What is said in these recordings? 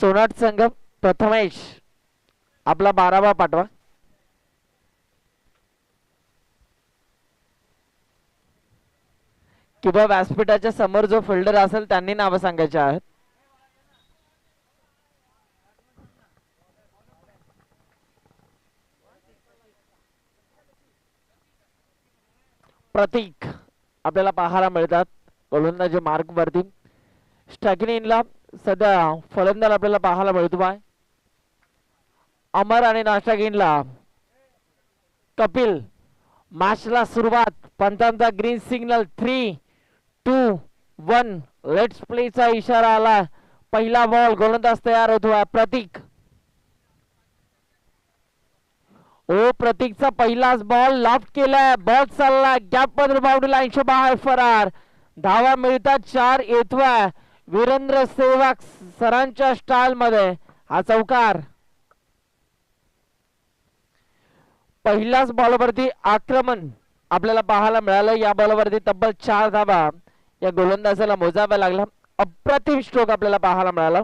सोनाट संघ प्रथमेश. आपला बारावा पाठवा. किंवा व्यासपीठाच्या समोर जो फिल्डर असेल त्यांनी नावं सांगायचे आहेत. प्रतीक. आपल्याला पाहायला मिळतात. गोलंदाजी मार्क वरती स्टॅकिनीला इनला सध्या फलंदाज आपल्याला पाहायला मिळतो बाय. अमर आणि नाश्ता कपिल मॅचला सुरुवात पंतांचा green signal three two one let's प्लेचा इशारा आला पहिला बॉल गोलंदाज तयार होतो प्रतीक. ओ प्रतीकचा पहिलाच बॉल लॉफ्ट केलाय. बॉल चालला गॅपमध्ये बाउंड्री लाईनच्या बाहेर फरार. धावा मिळतात. चार येतोय. वीरेंद्र सेहवाग सरांच्या स्टाईल मध्ये हा चौकार. पहिल्याच बॉलवरती आक्रमण आपल्याला पाहायला मिळालं. या बॉलवरती तब्बल चार धाबा या गोलंदाजाला मोजाव्या लागला अप्रतिम स्ट्रोक आपल्याला पाहायला मिळाला.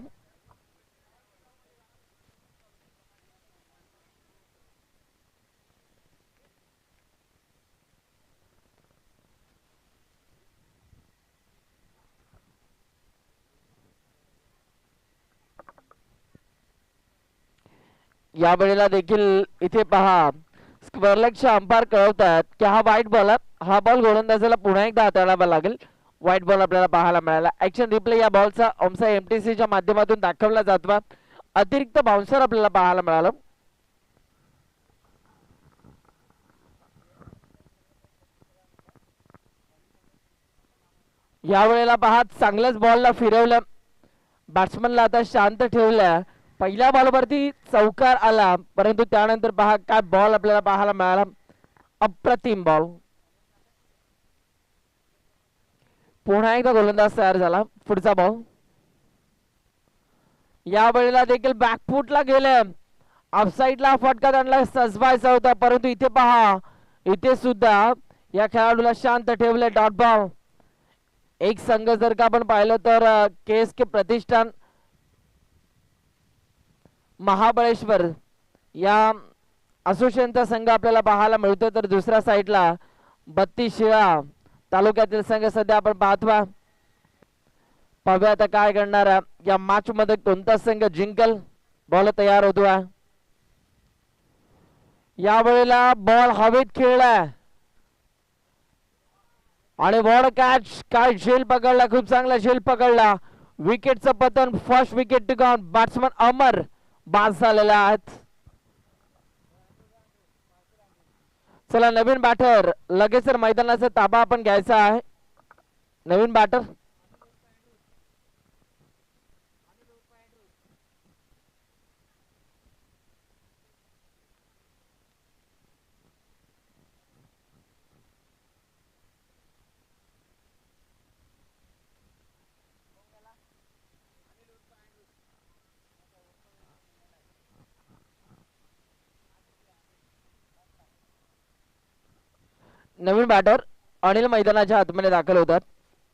या वेळेला देखील इथे पहा स्क्वेअरलेगचे अंपायर कळवतात की हा व्हाईट बॉल हा बॉल गोलंदाजाला पुन्हा एकदा हाताळावा लागेल. व्हाईट बॉल आपल्याला पाहायला मिळाला. ऍक्शन रिप्ले या बॉलचा ओमसा एमटीसीच्या माध्यमातून दाखवला जातो अतिरिक्त बाउन्सर आपल्याला पाहायला मिळालं. या वेळेला पहा चांगल्याच बॉलला फिरवलं. बॅट्समनला आता शांत ठेवलं. पहिल्या बॉलवरती चौकार आला परंतु त्यानंतर पहा काय बॉल आपल्याला पाहायला मिळाला. अप्रतिम बॉल पुन्हा एकदा गोलंदाज तयार झाला पुढचा बॉल या वेळेला देखील बॅकफुटला गेले. अपसाईडला फटका त्यांना सजवायचा होता परंतु इथे पहा इथे सुद्धा या खेळाडूला शांत ठेवले डॉट बॉल एक संघ जर का आपण पाहिलं तर केस के प्रतिष्ठान महाबळेश्वर या असोसिएशनचा संघ आपल्याला पाहायला मिळतो. तर दुसऱ्या साईडला बत्तीस शिळा तालुक्यातील संघ सध्या आपण पाहतवा पाहूया आता काय करणार या मॅच मध्ये कोणता संघ जिंकल? बॉल तयार होतो यावेळेला बॉल हवेत खेळलाय. आणि बॉल कॅच काय झेल पकडला? खूप चांगला झेल पकडला. विकेटचं पतन फर्स्ट विकेट टिकाऊन बॅट्समन अमर बाद झालेल्या आहेत. चला नवीन बॅटर लगेच मैदानाचा ताबा आपण घ्यायचा आहे. नवीन बॅटर नवीन बॅटर अनिल मैदानाच्या आतमध्ये दाखल होतात.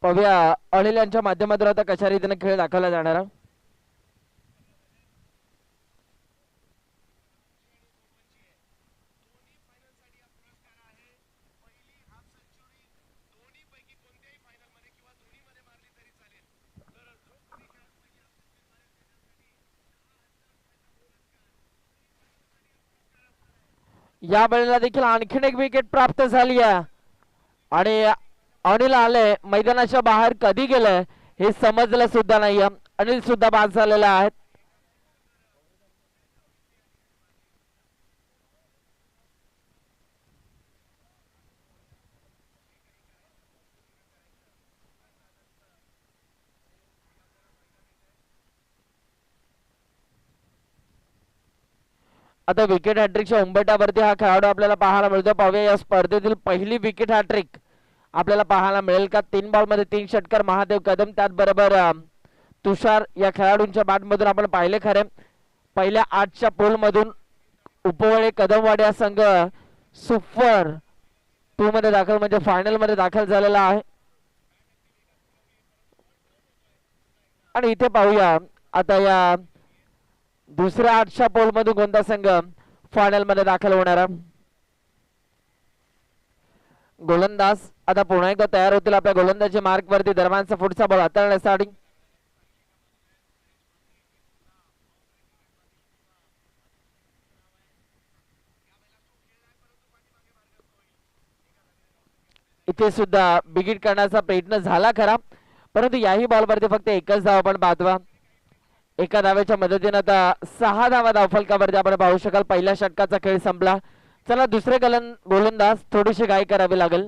पाहूया अनिल यांच्या माध्यमातून आता कशा रीतीने खेळ दाखवला जाणार या वेळेला देखील आणखीन एक विकेट प्राप्त झाली आहे. आणि अनिल आले मैदानाच्या बाहेर कधी गेलंय हे समजलं सुद्धा नाही अनिल सुद्धा बाद झालेला आहेत आता विकेट हॅट्रिकच्या उंबटावरती हा खेळाडू आपल्याला पाहायला मिळतो. पाहूया या स्पर्धेतील पहिली विकेट हॅट्रिक आपल्याला पाहायला मिळेल का? तीन बॉलमध्ये तीन षटकार महादेव कदम. त्याचबरोबर बरोबर तुषार या खेळाडूंच्या बॅटमधून आपण पाहिले खरे. पहिल्या आठच्या पोलमधून उपवळे कदमवाडी हा संघ सुपर टू मध्ये दाखल म्हणजे फायनलमध्ये दाखल झालेला आहे. आणि इथे पाहूया आता या दुसऱ्या आठच्या पोल मधून कोणता संघ फायनलमध्ये दाखल होणार गोलंदाज आता पुन्हा एकदा तयार होतील आपल्या गोलंदाजी मार्ग वरती दरम्यानचा पुढचा बॉल हाताळण्यासाठी. इथे सुद्धा बिगिट करण्याचा प्रयत्न झाला खरा परंतु याही बॉलवरती फक्त एकच धाव आपण पाहतोय. एका धावेच्या मदतीने आता सहा धावा धावफलकावरती आपण पाहू शकाल. पहिल्या षटकाचा खेळ संपला. चला दुसरे गलन गोलंदाज थोडीशी गाय करावी लागेल.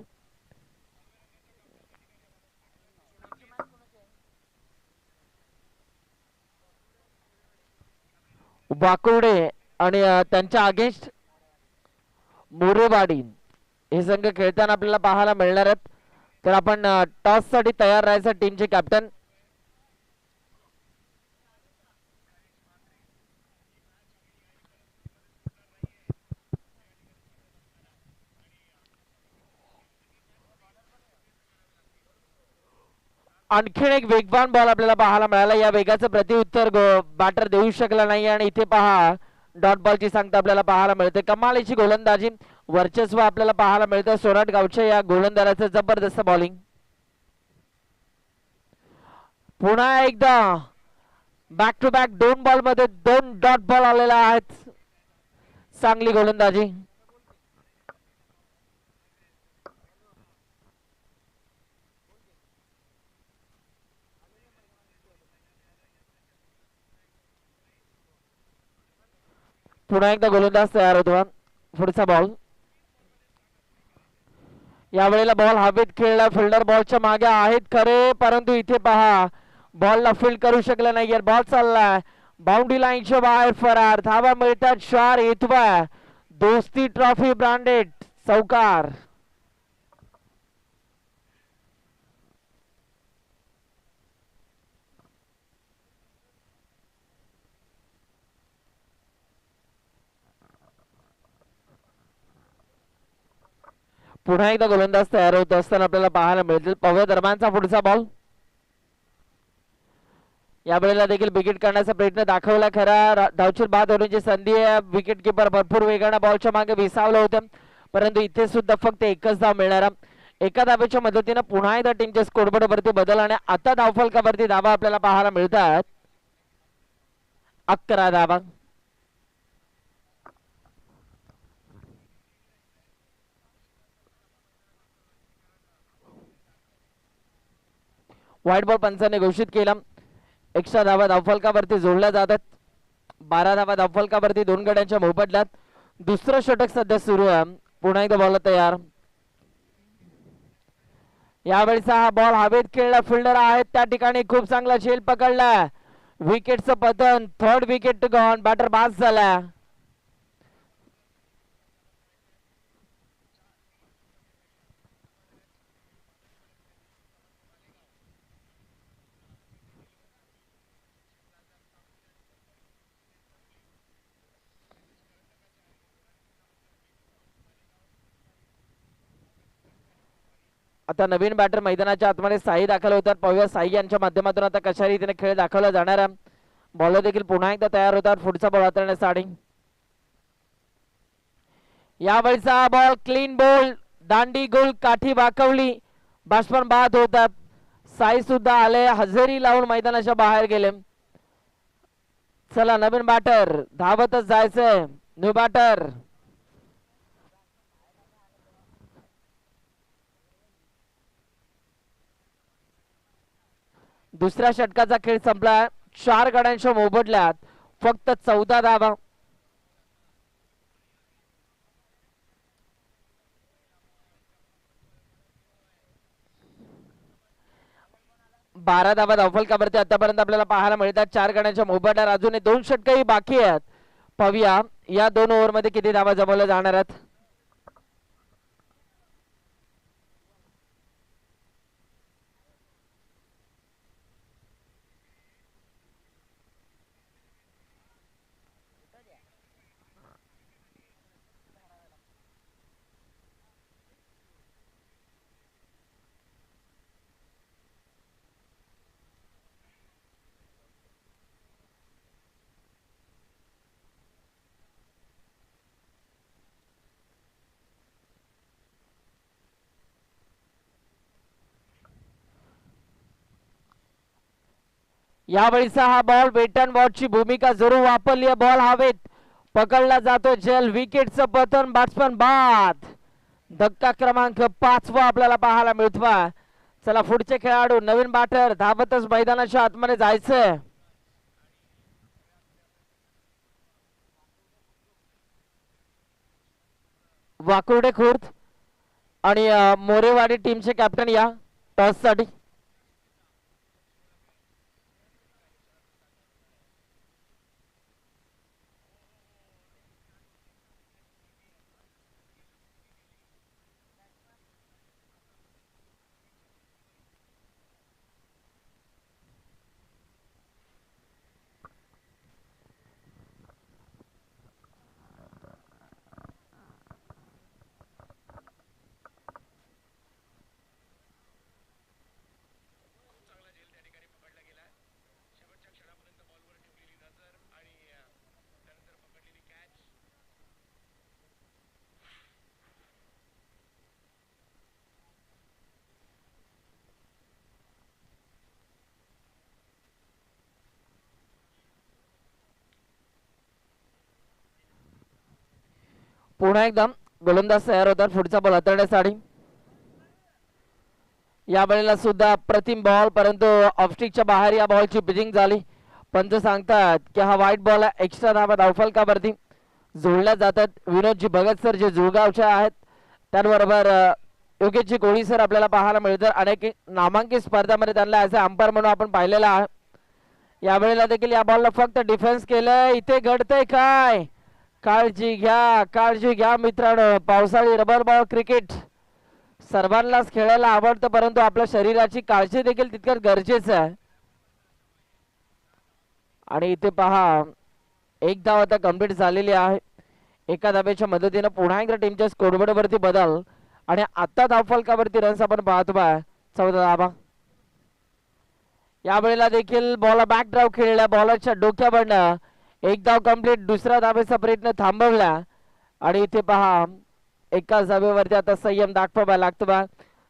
वाकुर्डे आणि त्यांच्या अगेन्स्ट मोरेवाडी हे संघ खेळताना आपल्याला पाहायला मिळणार आहेत. तर आपण टॉससाठी तयार राहायचं टीमचे कॅप्टन आणखीन एक वेगवान बॉल आपल्याला पाहायला मिळाला. या वेगाचं प्रतिउत्तर बॅटर देऊ शकला नाही आणि इथे पहा डॉट बॉलची सांगता आपल्याला पाहायला मिळते. कमालीची गोलंदाजी वर्चस्व आपल्याला पाहायला मिळतं. सोनाट गावच्या या गोलंदाजाचं जबरदस्त बॉलिंग पुन्हा एकदा बॅक टू बॅक दोन बॉलमध्ये दोन डॉट बॉल आलेला आहेत. चांगली गोलंदाजी. पुन्हा एकदा गोलंदाज तयार होतो पुढचा बॉल यावेळेला बॉल हवेत खेळला. फिल्डर बॉलच्या मागे आहेत खरे परंतु इथे पहा बॉलला फील्ड करू शकला नाही बॉल चाललाय. बाउंड्री लाईनच्या बाहेर फरार. धावा मिळतात. चार येतवा दोस्ती ट्रॉफी ब्रांडेड चौकार. पुन्हा एकदा गोलंदाज तयार होत असताना आपल्याला पाहायला मिळतील. पवय दरम्यानचा पुढचा बॉल या वेळेला देखील विकेट करण्याचा प्रयत्न दाखवला खरा. धावचीर बाद होण्याची संधी आहे. विकेट किपर भरपूर वेगानं बॉलच्या मागे विसावलं होतं. परंतु इथे सुद्धा फक्त एकच धाव मिळणार एका धावेच्या मदतीनं पुन्हा एकदा टीमच्या स्कोरबोर्डवरती बदल आणि आता धावफलकावरती धावा आपल्याला पाहायला मिळतात. अकरा धावा. व्हाईट बॉल पंचाने घोषित केला. एकशा धावा धावफलकावरती जोडल्या जातात. बारा धावा धावफलकावरती दोन गड्यांच्या मोबदल्यात. दुसरं षटक सध्या सुरू आहे. पुन्हा एकदा बॉल तयार. यावेळेचा हा बॉल हवेत खेळला फिल्डर आहेत. त्या ठिकाणी खूप चांगला झेल पकडला विकेटचं पतन. थर्ड विकेट गॉन बॅटर बाद झाला आता नवीन बॅटर मैदानाच्या आतमध्ये साई दाखल होतात. पाहूया साई यांच्या माध्यमातून आता कशा रीतीने खेळ दाखवला जाणार आहे. बॉलर देखील पुन्हा एकदा तयार होतात पुढचा बॉल हाताळण्यासाठी यावेळीचा बॉल क्लीन बॉल दांडी गोल काठी वाकवली बाष्पण बाद होतात. साई सुद्धा आले हजेरी लावून मैदानाच्या बाहेर गेले. चला नवीन बॅटर धावतच जायचंय. न्यू बॅटर दुसऱ्या षटकाचा खेळ संपला. चार गड्यांच्या मोबदल्यात फक्त चौदा धावा. बारा धावा धावफलकावरती आतापर्यंत आपल्याला पाहायला मिळतात. चार गड्यांच्या मोबदल्यात अजूनही दोन षटकही बाकी आहेत. पाहूया या दोन ओव्हरमध्ये किती धावा जमवल्या जाणार आहेत? यावेळीचा हा बॉल बेटन अँड भूमिका जरूर वापरली आहे. बॉल हवेत. पकडला जातो जेल विकेटचं पतन. बॅट्समन बाद. धक्का क्रमांक पाचवा आपल्याला पाहायला मिळतो चला पुढचे खेळाडू. नवीन बॅटर धावतच मैदानाच्या आतमध्ये जायचंय. वाकुर्डे खुर्द आणि मोरेवाडी टीमचे कॅप्टन या. टॉस पुन्हा एकदा गोलंदाज तयार होतात पुढचा बॉल हतरण्यासाठी या वेळेला सुद्धा प्रतिम बॉल परंतु ऑफस्टिकच्या बाहेर या बॉलची पिचिंग झाली. पंच सांगतात की हा व्हाईट बॉल एक्स्ट्रा धावा धावफलकावरती जोडल्या जातात. विनोदजी भगत सर जे जुळगावचे आहेत त्याचबरोबर योगेशजी कोळी सर आपल्याला पाहायला मिळतात. अनेक नामांकित स्पर्धामध्ये त्यांना ॲज अ अंपायर म्हणून आपण पाहिलेला आहे. यावेळेला देखील या बॉलला फक्त डिफेन्स केलं इथे घडतंय काय? काळजी घ्या काळजी घ्या मित्रांनो. पावसाळी रबर बॉल क्रिकेट सर्वांनाच खेळायला आवडतं परंतु आपल्या शरीराची काळजी देखील तितकंच गरजेचं आहे. आणि इथे पहा एक धाव आता कंप्लीट झालेली आहे. एका धाब्याच्या मदतीनं पुन्हा एकदा टीमच्या स्कोरबोर्डवरती बदल. आणि आता धावफलकावरती रन्स आपण पाहतो बा चौदा धाबा यावेळेला देखील बॉल बॅक ड्राईव्ह खेळल्या. बॉलरच्या डोक्यावरनं एक धाव कंप्लीट दुसरा धाबेचा प्रयत्न थांबवला. आणि इथे पहा एकाच धाब्यावरती आता संयम दाखवावा लागतो बा.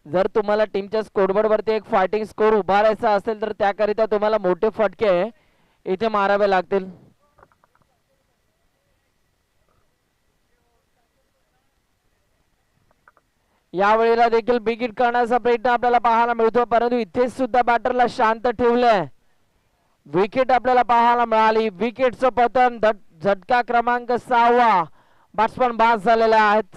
जर तुम्हाला टीमच्या स्कोरबोर्डवरती एक फायटिंग स्कोर उभारायचा असेल तर त्याकरिता तुम्हाला मोठे फटके इथे मारावे लागतील. यावेळेला देखील बिगिट करण्याचा प्रयत्न आपल्याला पाहायला मिळतो परंतु इथेच सुद्धा बॅटरला शांत ठेवलंय. विकेट आपल्याला पाहायला मिळाली. विकेटचं पतन झटका क्रमांक सहावा. बॅट्समन बाद झालेले आहेत.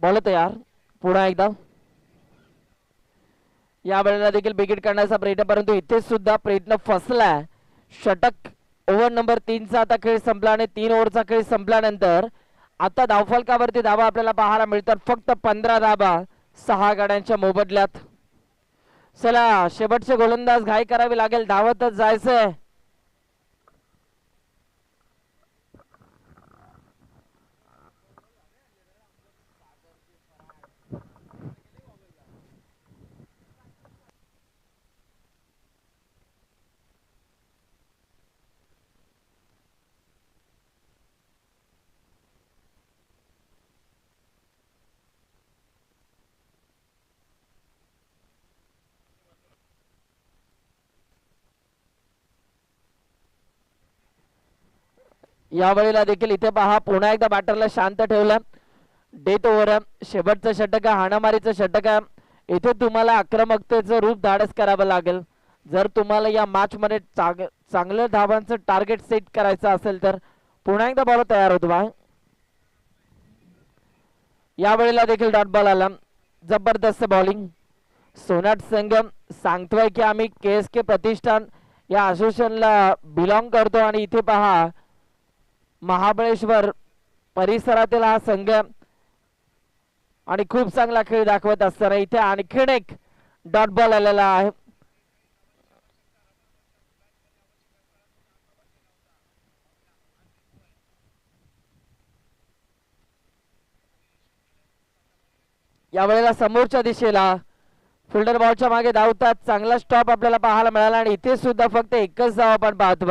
बॉल यार पुन्हा एकदा या वेळेला देखील बिगिट करण्याचा प्रयत्न परंतु इथे सुद्धा प्रयत्न फसलाय. षटक ओव्हर नंबर तीनचा आता खेळ संपला आणि तीन ओव्हरचा खेळ संपल्यानंतर आता धावफलकावरती धावा आपल्याला पाहायला मिळतात. फक्त पंधरा धाबा सहा गाड्यांच्या मोबदल्यात. चला शेवटचे गोलंदाज घाई करावी लागेल. धावतच जायचंय. या वेळेला देखील इथे पहा पुन्हा एकदा बॅटरला शांत ठेवलं. डेथ ओव्हर शेवटचं षटक हाणामारीचं षटक इथे तुम्हाला आक्रमकतेचं रूप धाडस करावं लागेल. जर तुम्हाला या मॅच मध्ये चांग चांगलं धावांचं टार्गेट सेट करायचं असेल तर पुन्हा एकदा बॉल तयार होतो बा. या वेळेला देखील डॉट बॉल आला. जबरदस्त बॉलिंग सोनाट संगम सांगतोय की आम्ही के एस के प्रतिष्ठान या असोसिएशनला बिलॉंग करतो आणि इथे पहा महाबळेश्वर परिसरातील हा संघ आणि खूप चांगला खेळ दाखवत असताना इथे आणखीन एक डॉट बॉल आलेला आहे. यावेळेला समोरच्या दिशेला फिल्डर बॉलच्या मागे धावतात. चांगला स्टॉप आपल्याला पाहायला मिळाला आणि इथे सुद्धा फक्त एकच धाव आपण पाहतो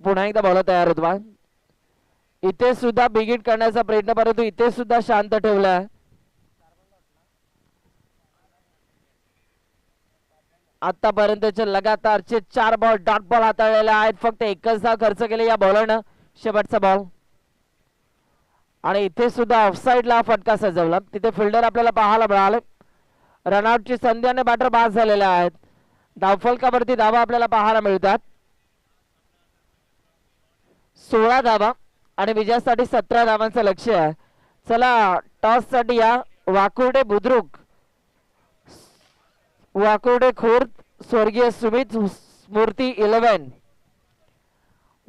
पुन्हा एकदा बॉलर तयार होतो बा इथे सुद्धा बिगिट करण्याचा प्रयत्न परंतु इथे सुद्धा शांत ठेवलाय आतापर्यंतचे लगातारचे चार बॉल डॉट बॉल हाताळलेले आहेत फक्त एकच धाव खर्च केले. या बॉलरनं शेवटचा बॉल आणि इथे सुद्धा ऑफसाईडला फटका सजवला. तिथे फिल्डर आपल्याला पाहायला मिळाले. रनआउटची संधी आणि बॅटर बाद झालेले आहेत. धावफलकावरती धावा आपल्याला पाहायला मिळतात. सोळा धावा आणि विजयासाठी सतरा धावांचं लक्ष आहे. चला टॉससाठी या वाकुर्डे बुद्रुक. वाकुर्डे खुर्द स्वर्गीय सुमित स्मृती इलेव्हन.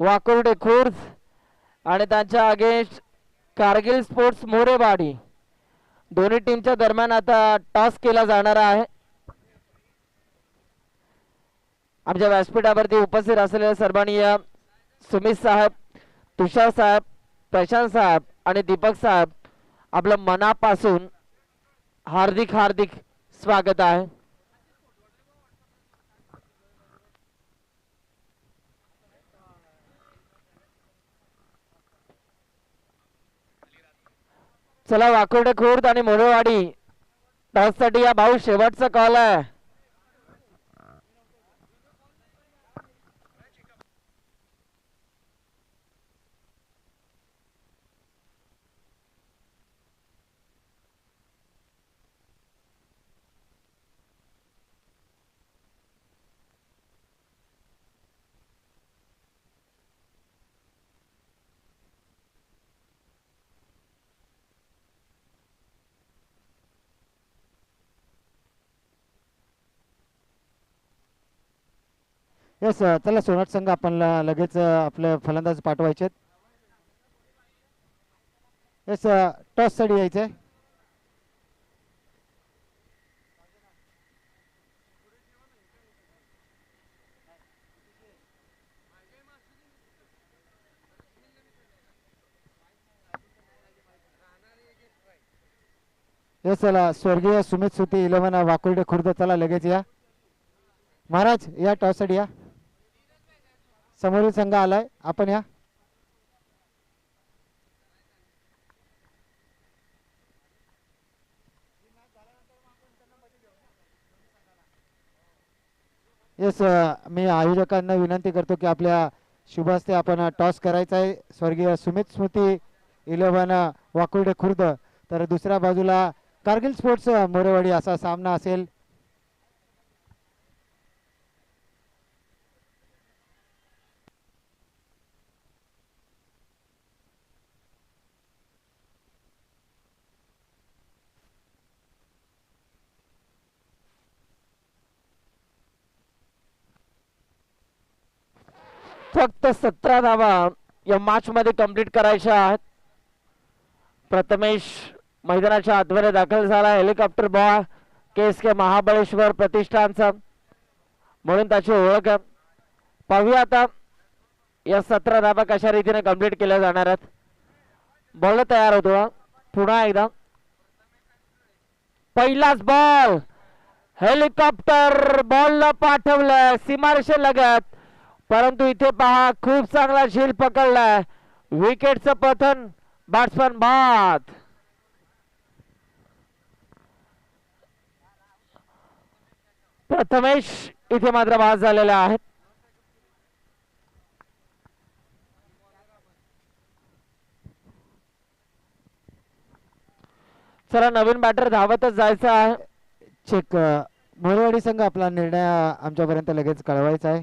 वाकुर्डे खुर्द आणि त्यांच्या अगेन्स्ट कारगिल स्पोर्ट्स मोरेवाडी दोन्ही टीमच्या दरम्यान आता टॉस केला जाणार आहे. आमच्या व्यासपीठावरती उपस्थित असलेल्या सर्वांनी या सुमित साहेब तुषार साहेब प्रशांत साहेब आणि दीपक साहेब आपलं मनापासून हार्दिक हार्दिक स्वागत आहे. चला वाकुर्डे खुर्द आणि मोरेवाडी टॉससाठी या भाऊ शेवटचा कॉल आहे. येस चला सोनाट संघ आपण लगेच आपलं आपले फलंदाज पाठवायचे येस टॉससाठी यायचंय. येस चला स्वर्गीय सुमित सुती इलेव्हन वाकुर्डे खुर्द. चला लगेच या. महाराज या टॉससाठी या. समोरील संघ आलाय. आपण या. येस uh, मी आयोजकांना विनंती करतो की आपल्या शुभास ते आपण uh, टॉस करायचा आहे. स्वर्गीय सुमित स्मृती इलेव्हन uh, वाकुर्डे खुर्द. तर दुसऱ्या बाजूला कारगिल स्पोर्ट्स मोरेवाडी असा सामना असेल. फक्त सतरा धावा या मॅच मध्ये कंप्लीट करायच्या आहेत. प्रथमेश मैदानाच्या आतमध्ये दाखल झाला. हेलिकॉप्टर बॉय केस के महाबळेश्वर प्रतिष्ठानचा. म्हणून त्याची ओळख आहे. पाहूया आता या सतरा धाबा कशा रीतीने कंप्लीट केल्या जाणार आहेत. बॉल तयार होतो पुन्हा एकदा. पहिलाच बॉल हेलिकॉप्टर बॉल पाठवलं. सीमारेषे लगत. परंतु इथे पहा खूप चांगला झील पकडलाय. विकेटचं पतन बॅट्समन बाद. प्रथमेश इथे मात्र बाद झालेले आहेत चला नवीन बॅटर धावतच जायचं आहे. चेक मोरेवाडी संघ आपला निर्णय आमच्यापर्यंत लगेच कळवायचा आहे.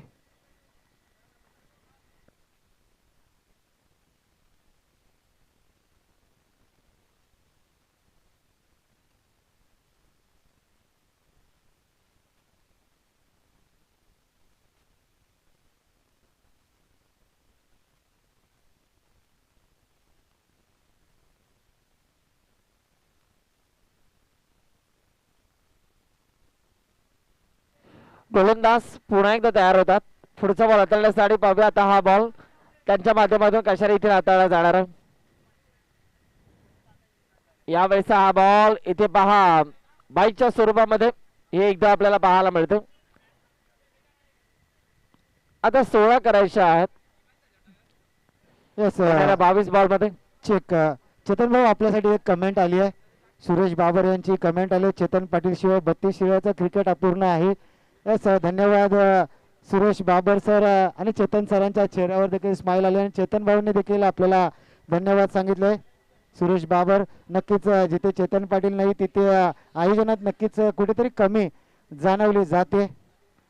गोलंदाज पुन्हा एकदा तयार होतात. पुढचा बॉल हाताळण्यासाठी पाहूया. आता हा बॉल त्यांच्या माध्यमातून कशाला इथे हाताळला जाणार आहे? यावेळेचा हा बॉल इथे पहा. बाईकच्या स्वरूपामध्ये हे एकदा आपल्याला पाहायला मिळतं. आता सोळा करायच्या आहेत. येस येणाऱ्या बावीस बॉलमध्ये. चेक अ, चेतन भाऊ आपल्यासाठी एक कमेंट आली आहे. सुरेश बाबर यांची कमेंट आली चेतन पाटील शिवाय बत्तीस शिवायचं क्रिकेट अपूर्ण आहे. येस सर धन्यवाद. सुरेश बाबर सर आणि चेतन सरांच्या चेहऱ्यावर देखील स्माईल आली आणि चेतन भाऊंनी देखील आपल्याला धन्यवाद सांगितले. सुरेश बाबर नक्कीच जिथे चेतन पाटील नाही तिथे आयोजनात नक्कीच कुठेतरी कमी जाणवली जाते.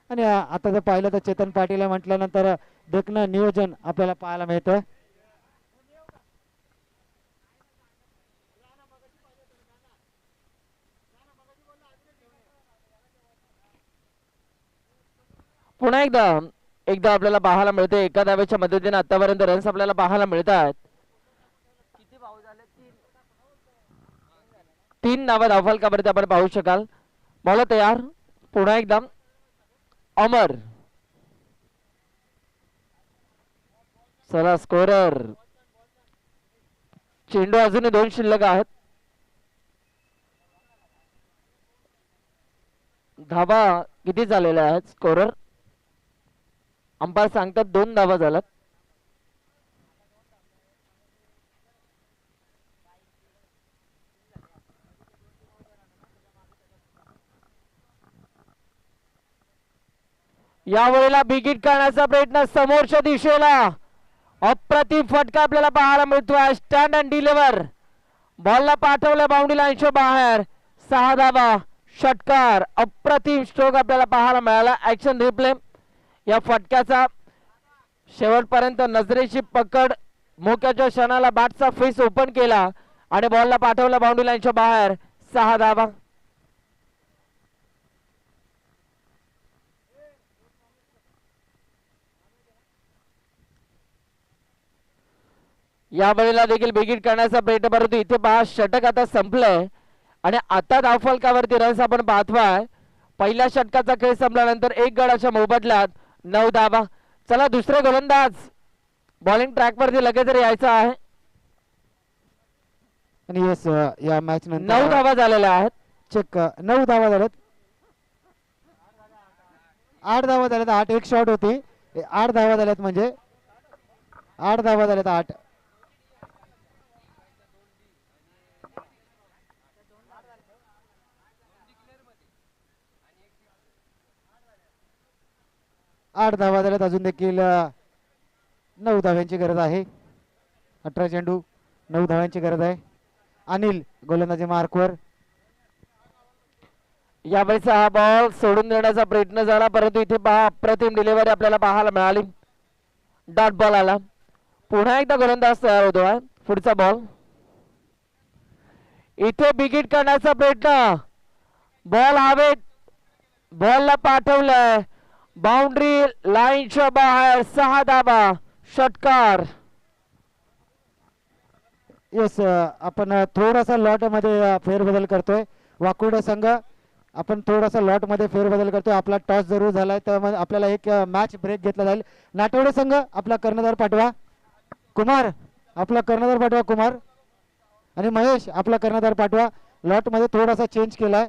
आणि आता जर पाहिलं तर चेतन पाटील म्हटल्यानंतर देखणं नियोजन आपल्याला पाहायला मिळतं. पुन्हा एकदा एकदा आपल्याला पाहायला मिळते एका धाव्याच्या मदतीने आतापर्यंत रन्स आपल्याला पाहायला मिळतात. तीन नावं धावफलकावरती आपण पाहू शकाल. मला तयार. पुन्हा एकदा अमर. चला स्कोरर चेंडू अजूनही दोन शिल्लक आहेत. धावा किती झालेल्या आहेत स्कोरर अंपायर सांगतात दोन धावा झाल्यात. यावेळेला बिगिट करण्याचा प्रयत्न समोरच्या दिशेला. अप्रतिम फटका आपल्याला पाहायला मिळतोय. स्टँड अँड डिलिव्हर बॉलला पाठवलं बाउंड्री लाईनच्या बाहेर. सहा धावा षटकार. अप्रतिम स्ट्रोक आपल्याला पाहायला मिळाला. ऍक्शन रिप्ले या फटक्याचा शेवटपर्यंत नजरेची पकड मोक्याच्या क्षणाला बॅटचा फेस ओपन केला आणि बॉलला पाठवलं बाउंड्री लाईनच्या बाहेर. सहा धावा. या वेळेला देखील बेगीट करण्याचा प्रयत्न परंतु इथे पहा षटक आता संपलंय. आणि आता धावफलकावरती रन्स आपण पाहतोय. पहिल्या षटकाचा खेळ संपल्यानंतर एक गडाच्या मोबदल्यात नऊ धावा. चला दुसरे गोलंदाज. बॉलिंग ट्रॅक वरती लगेच यायचं आहे. आणि येस या मॅच नऊ धावा झालेल्या आहेत. चेक नऊ धावा झाल्यात आठ धावा झाल्यात आठ. एक शॉट होती. आठ धावा झाल्यात म्हणजे आठ धावा झाल्यात आठ. आठ धावा झाल्यात अजून देखील नऊ धाव्यांची गरज आहे. अठरा चेंडू नऊ धाव्यांची गरज आहे. अनिल गोलंदाजी मार्कवर. यावेळेस हा बॉल सोडून देण्याचा प्रयत्न झाला परंतु इथे पहा अप्रतिम डिलिव्हरी आपल्याला पाहायला मिळाली. डॉट बॉल आला. पुन्हा एकदा गोलंदाज तयार होतो पुढचा बॉल इथे बिगिट करण्याचा प्रयत्न. बॉल हवेत. बॉलला पाठवलंय. बाउंड्री लाईनच्या बाहेर सहा धाबा षटकार. येस uh, आपण uh, थोडासा लॉटमध्ये uh, फेरबदल करतोय. वाकुर्डे संघ आपण थोडासा लॉटमध्ये फेरबदल करतोय. आपला टॉस जरूर झालाय त्यामध्ये आपल्याला एक मॅच ब्रेक घेतला जाईल. नाटवडे संघ आपला कर्णधार पाठवा. कुमार आपला कर्णधार पाठवा कुमार. आणि महेश आपला कर्णधार पाठवा. लॉटमध्ये थोडासा चेंज केलाय.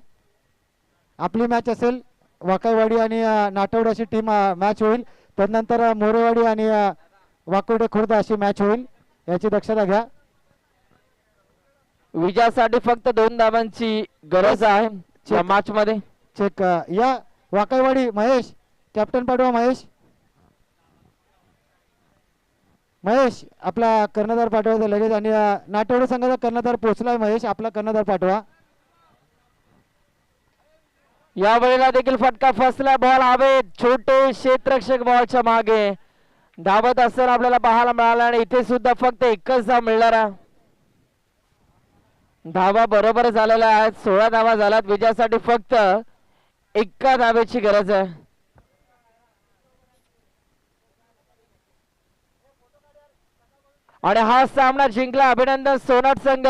आपली मॅच असेल वाकाईवाडी आणि नाटवडे अशी टीम मॅच होईल. त्यानंतर मोरेवाडी आणि अ, वाकुर्डे खुर्द अशी मॅच होईल. याची दक्षता घ्या. विजयासाठी फक्त दोन धावांची गरज आहे या मॅच मध्ये. चेक या वाकाईवाडी महेश कॅप्टन पाठवा महेश. महेश आपला कर्णधार पाठवायचा लगेच. आणि नाटवडे संघाचा कर्णधार पोहोचलाय महेश आपला कर्णधार पाठवा. या वेळेला देखील फटका फसला बॉल हवेत. छोटे क्षेत्रक्षक बॉलच्या मागे. धावत असताना आपल्याला पाहायला मिळाला आणि इथे सुद्धा फक्त एकच धाव मिळणार धावा बरोबर झालेला आहे सोळा धावा झाल्यात. विजयासाठी फक्त एका धावेची गरज आहे. आणि हा सामना जिंकला अभिनंदन सोनाट संघ.